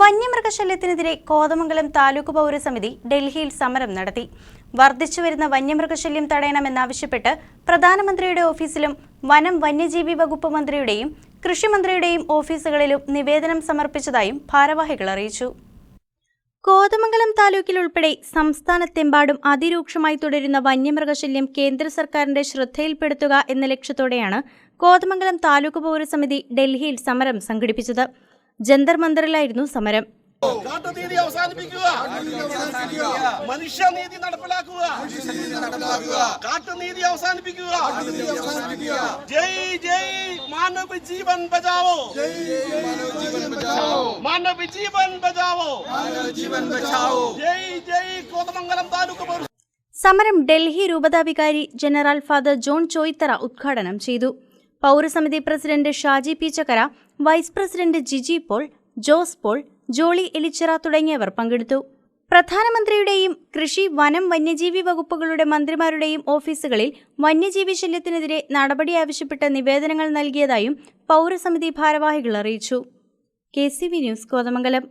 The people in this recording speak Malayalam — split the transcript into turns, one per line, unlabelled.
വന്യമൃഗശല്യത്തിനെതിരെ കോതമംഗലം താലൂക്ക് പൗരസമിതി ഡൽഹിയിൽ സമരം നടത്തി. വർദ്ധിച്ചുവരുന്ന വന്യമൃഗശല്യം തടയണമെന്നാവശ്യപ്പെട്ട് പ്രധാനമന്ത്രിയുടെ ഓഫീസിലും വനം വന്യജീവി വകുപ്പ് മന്ത്രിയുടെയും കൃഷിമന്ത്രിയുടെയും ഓഫീസുകളിലും നിവേദനം സമർപ്പിച്ചതായും ഭാരവാഹികൾ അറിയിച്ചു. കോതമംഗലം താലൂക്കിൽ ഉൾപ്പെടെ സംസ്ഥാനത്തെമ്പാടും അതിരൂക്ഷമായി തുടരുന്ന വന്യമൃഗശല്യം കേന്ദ്ര സർക്കാരിന്റെ ശ്രദ്ധയിൽപ്പെടുത്തുക എന്ന ലക്ഷ്യത്തോടെയാണ് കോതമംഗലം താലൂക്ക് പൗരസമിതി ഡൽഹിയിൽ സമരം സംഘടിപ്പിച്ചത്. ജന്തർ മന്ദറിലായിരുന്നു സമരം.
അവസാനിപ്പിക്കുക. മനുഷ്യനീതി നടപ്പിലാക്കുക. കാട്ടുനീതി അവസാനിപ്പിക്കുക. ജയ് ജയ് മാനവ ജീവൻ ബചാവോ മാനവ ജീവൻ ബചാവോ ജയ് ജയ് കോതമംഗലം താലൂക്ക്
സമരം ഡൽഹി രൂപതാധികാരി ജനറൽ ഫാദർ ജോൺ ചോയ്ത്തറ ഉദ്ഘാടനം ചെയ്തു. പൗരസമിതി president Shaji P Chakkara vice president Jiji Paul Jose Paul Jolly Elichira തുടങ്ങിയവർ പങ്കെടുത്തു. പ്രധാനമന്ത്രിയുടെയും കൃഷി വനം വന്യജീവി വകുപ്പുകളുടെ മന്ത്രിമാരുടെയും ഓഫീസുകളിൽ വന്യജീവി ശല്യത്തിനെതിരെ നടപടി ആവശ്യപ്പെട്ട നിവേദനങ്ങൾ നൽകിയതായും പൗരസമിതി ഭാരവാഹികൾ അറിയിച്ചു. K C V news Kothamangalam.